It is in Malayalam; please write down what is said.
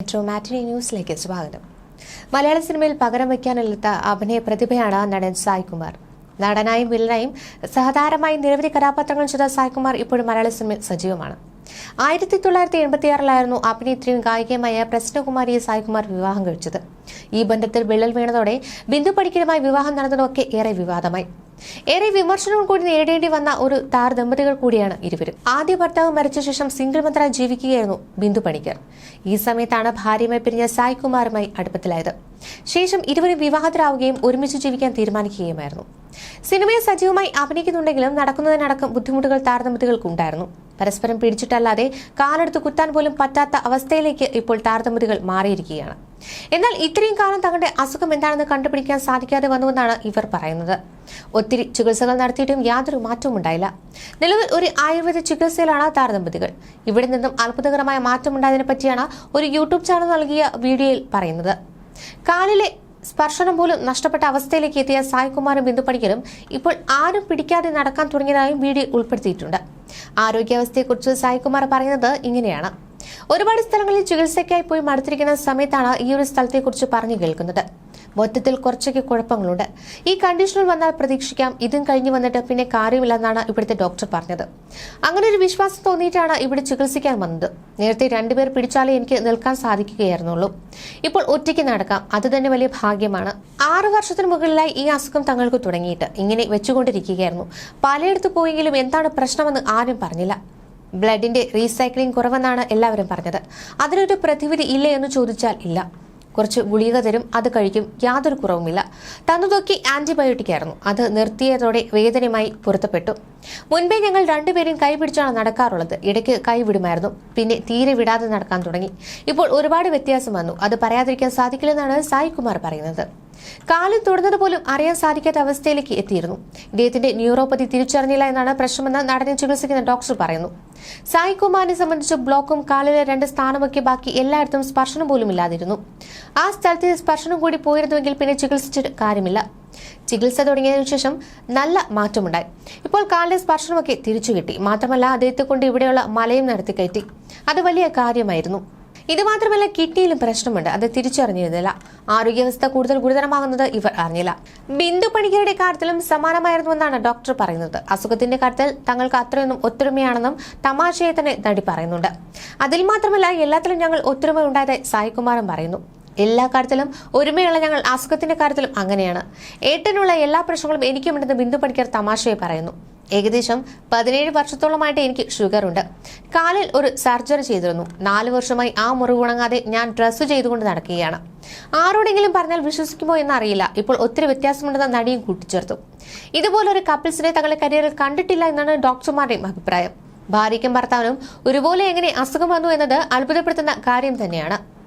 മെട്രോ മാറ്റിനി ന്യൂസിലേക്ക് സ്വാഗതം. മലയാള സിനിമയിൽ പകരം വയ്ക്കാനില്ലാത്ത അഭിനയ പ്രതിഭയാണ് നടൻ സായ്കുമാർ നടനായും വില്ലനായും സഹതാരമായും നിരവധി കഥാപാത്രങ്ങൾ ചെയ്ത സായ്കുമാർ ഇപ്പോഴും മലയാള സിനിമയിൽ സജീവമാണ്. ആയിരത്തി തൊള്ളായിരത്തി എൺപത്തിയാറിലായിരുന്നു അഭിനേത്രിയും ഗായികയുമായ പ്രശ്നകുമാരിയെ സായ്കുമാർ വിവാഹം കഴിച്ചത്. ഈ ബന്ധത്തിൽ വിള്ളൽ വീണതോടെ ബിന്ദു പടിക്കലുമായി വിവാഹം നടന്നതൊക്കെ ഏറെ വിവാദമായി. ഏറെ വിമർശനവും കൂടി നേരിടേണ്ടി വന്ന ഒരു താരദമ്പതികൾ കൂടിയാണ് ഇരുവരും. ആദ്യ ഭർത്താവ് മരിച്ച ശേഷം സിംഗിൾ മന്ത്രായി ജീവിക്കുകയായിരുന്നു ബിന്ദു പണിക്കർ. ഈ സമയത്താണ് ഭാര്യയുമായി പിരിഞ്ഞ സായ് കുമാറുമായി അടുപ്പത്തിലായത്. ശേഷം ഇരുവരും വിവാഹത്തിലാവുകയും ഒരുമിച്ച് ജീവിക്കാൻ തീരുമാനിക്കുകയുമായിരുന്നു. സിനിമയിൽ സജീവമായി അഭിനയിക്കുന്നുണ്ടെങ്കിലും നടക്കുന്നതിനടക്കം ബുദ്ധിമുട്ടുകൾ താരദമ്പതികൾക്കുണ്ടായിരുന്നു പരസ്പരം പിടിച്ചിട്ടല്ലാതെ കാലെടുത്ത് കുത്താൻ പോലും പറ്റാത്ത അവസ്ഥയിലേക്ക് ഇപ്പോൾ താരതമ്യതകൾ മാറിയിരിക്കുകയാണ്. എന്നാൽ ഇത്രയും കാലം തങ്ങളുടെ അസുഖം എന്താണെന്ന് കണ്ടുപിടിക്കാൻ സാധിക്കാതെ വന്നുവെന്നാണ് ഇവർ പറയുന്നത്. ഒത്തിരി ചികിത്സകൾ നടത്തിയിട്ടും യാതൊരു മാറ്റവും ഉണ്ടായില്ല. നിലവിൽ ഒരു ആയുർവേദ ചികിത്സയിലാണ് താരദമ്പതികൾ ഇവിടെ നിന്നും അത്ഭുതകരമായ മാറ്റം ഉണ്ടായതിനെ പറ്റിയാണ് ഒരു യൂട്യൂബ് ചാനൽ നൽകിയ വീഡിയോയിൽ പറയുന്നത്. കാലിലെ സ്പർശനം പോലും നഷ്ടപ്പെട്ട അവസ്ഥയിലേക്ക് എത്തിയ സായ്കുമാറും ബിന്ദുപണിക്കലും ഇപ്പോൾ ആരും പിടിക്കാതെ നടക്കാൻ തുടങ്ങിയതായും വീഡിയോ ഉൾപ്പെടുത്തിയിട്ടുണ്ട്. ആരോഗ്യാവസ്ഥയെക്കുറിച്ച് സായികുമാർ പറയുന്നത് ഇങ്ങനെയാണ്. ഒരുപാട് സ്ഥലങ്ങളിൽ ചികിത്സയ്ക്കായി പോയി മടുത്തിരിക്കുന്ന സമയത്താണ് ഈ ഒരു സ്ഥലത്തെക്കുറിച്ച് പറഞ്ഞു കേൾക്കുന്നത്. മൊത്തത്തിൽ കുറച്ചൊക്കെ കുഴപ്പങ്ങളുണ്ട്. ഈ കണ്ടീഷനിൽ വന്നാൽ പ്രതീക്ഷിക്കാം. ഇതും കഴിഞ്ഞു വന്നിട്ട് പിന്നെ കാര്യമില്ലെന്നാണ് ഇവിടുത്തെ ഡോക്ടർ പറഞ്ഞത്. അങ്ങനെ ഒരു വിശ്വാസം തോന്നിയിട്ടാണ് ഇവിടെ ചികിത്സിക്കാൻ വന്നത്. നേരത്തെ രണ്ടുപേർ പിടിച്ചാലേ എനിക്ക് നിൽക്കാൻ സാധിക്കുകയായിരുന്നുള്ളൂ. ഇപ്പോൾ ഒറ്റയ്ക്ക് നടക്കാം. അത് തന്നെ വലിയ ഭാഗ്യമാണ്. ആറ് വർഷത്തിന് മുകളിലായി ഈ അസുഖം തങ്ങൾക്ക് തുടങ്ങിയിട്ട് ഇങ്ങനെ വെച്ചുകൊണ്ടിരിക്കുകയായിരുന്നു. പലയിടത്ത് പോയെങ്കിലും എന്താണ് പ്രശ്നമെന്ന് ആരും പറഞ്ഞില്ല. ബ്ലഡിന്റെ റീസൈക്ലിംഗ് കുറവെന്നാണ് എല്ലാവരും പറഞ്ഞത്. അതിനൊരു പ്രതിവിധി ഇല്ലേ എന്ന് ചോദിച്ചാൽ ഇല്ല. കുറച്ച് ഗുളിക തരും അത് കഴിക്കും. യാതൊരു കുറവുമില്ല. തന്നതൊക്കെ ആന്റിബയോട്ടിക് ആയിരുന്നു. അത് നിർത്തിയതോടെ വേദനയുമായി പൊരുത്തപ്പെട്ടു. മുൻപേ ഞങ്ങൾ രണ്ടുപേരും കൈപിടിച്ചാണ് നടക്കാറുള്ളത്. ഇടയ്ക്ക് കൈ വിടുമായിരുന്നു പിന്നെ തീരെ വിടാതെ നടക്കാൻ തുടങ്ങി. ഇപ്പോൾ ഒരുപാട് വ്യത്യാസം വന്നു. അത് പറയാതിരിക്കാൻ സാധിക്കില്ലെന്നാണ് സായി കുമാർ പറയുന്നത്. കാലിൽ തൊടുന്നത് പോലും അറിയാൻ സാധിക്കാത്ത അവസ്ഥയിലേക്ക് എത്തിയിരുന്നു. ഇദ്ദേഹത്തിന്റെ ന്യൂറോപ്പതി തിരിച്ചറിഞ്ഞില്ല എന്നാണ് പ്രശ്നമെന്ന് നടനെ ചികിത്സിക്കുന്ന ഡോക്ടർ പറയുന്നു. സായി കുമാറിനെ സംബന്ധിച്ച് ബ്ലോക്കും കാലിലെ രണ്ട് സ്ഥാനമൊക്കെ ബാക്കി എല്ലായിടത്തും സ്പർശനം പോലും ഇല്ലാതിരുന്നു. ആ സ്ഥലത്ത് സ്പർശനം കൂടി പോയിരുന്നുവെങ്കിൽ പിന്നെ ചികിത്സിച്ചിട്ട് കാര്യമില്ല. ചികിത്സ തുടങ്ങിയതിനു ശേഷം നല്ല മാറ്റമുണ്ടായി. ഇപ്പോൾ കാലിലെ സ്പർശനമൊക്കെ തിരിച്ചു കിട്ടി. മാത്രമല്ല അദ്ദേഹത്തെ കൊണ്ട് ഇവിടെയുള്ള മലയും നടത്തി കയറ്റി. അത് വലിയ കാര്യമായിരുന്നു. ഇത് മാത്രമല്ല കിഡ്നിയിലും പ്രശ്നമുണ്ട്. അത് തിരിച്ചറിഞ്ഞിരുന്നില്ല. ആരോഗ്യാവസ്ഥ കൂടുതൽ ഗുരുതരമാകുന്നത് ഇവർ അറിഞ്ഞില്ല. ബിന്ദു പണിക്കരുടെ കാര്യത്തിലും സമാനമായിരുന്നുവെന്നാണ് ഡോക്ടർ പറയുന്നത്. അസുഖത്തിന്റെ കാര്യത്തിൽ തങ്ങൾക്ക് അത്രയൊന്നും ഒത്തൊരുമയാണെന്നും തമാശയെ തന്നെ നടി പറയുന്നുണ്ട്. അതിൽ മാത്രമല്ല എല്ലാത്തിലും ഞങ്ങൾ ഒത്തൊരുമ ഉണ്ടായതായി സായികുമാരൻ പറയുന്നു. എല്ലാ കാര്യത്തിലും ഒരുമയുള്ള ഞങ്ങൾ അസുഖത്തിന്റെ കാര്യത്തിലും അങ്ങനെയാണ്. ഏട്ടനുള്ള എല്ലാ പ്രശ്നങ്ങളും എനിക്കുമുണ്ടെന്ന് ബിന്ദു പണിക്കർ തമാശയെ പറയുന്നു. ഏകദേശം പതിനേഴ് വർഷത്തോളമായിട്ട് എനിക്ക് ഷുഗർ ഉണ്ട്. കാലിൽ ഒരു സർജറി ചെയ്തിരുന്നു. നാല് വർഷമായി ആ മുറിവ് ഉണങ്ങാതെ ഞാൻ ഡ്രസ്സ് ചെയ്തുകൊണ്ട് നടക്കുകയാണ്. ആരോടെങ്കിലും പറഞ്ഞാൽ വിശ്വസിക്കുമോ എന്നറിയില്ല. ഇപ്പോൾ ഒത്തിരി വ്യത്യാസമുണ്ടെന്ന നടിയും കൂട്ടിച്ചേർത്തു. ഇതുപോലൊരു കപ്പിൾസിനെ തങ്ങളുടെ കരിയറിൽ കണ്ടിട്ടില്ല എന്നാണ് ഡോക്ടർമാരുടെയും അഭിപ്രായം. ഭാര്യയ്ക്കും ഭർത്താവിനും ഒരുപോലെ എങ്ങനെ അസുഖം വന്നു എന്നത് അത്ഭുതപ്പെടുത്തുന്ന കാര്യം തന്നെയാണ്.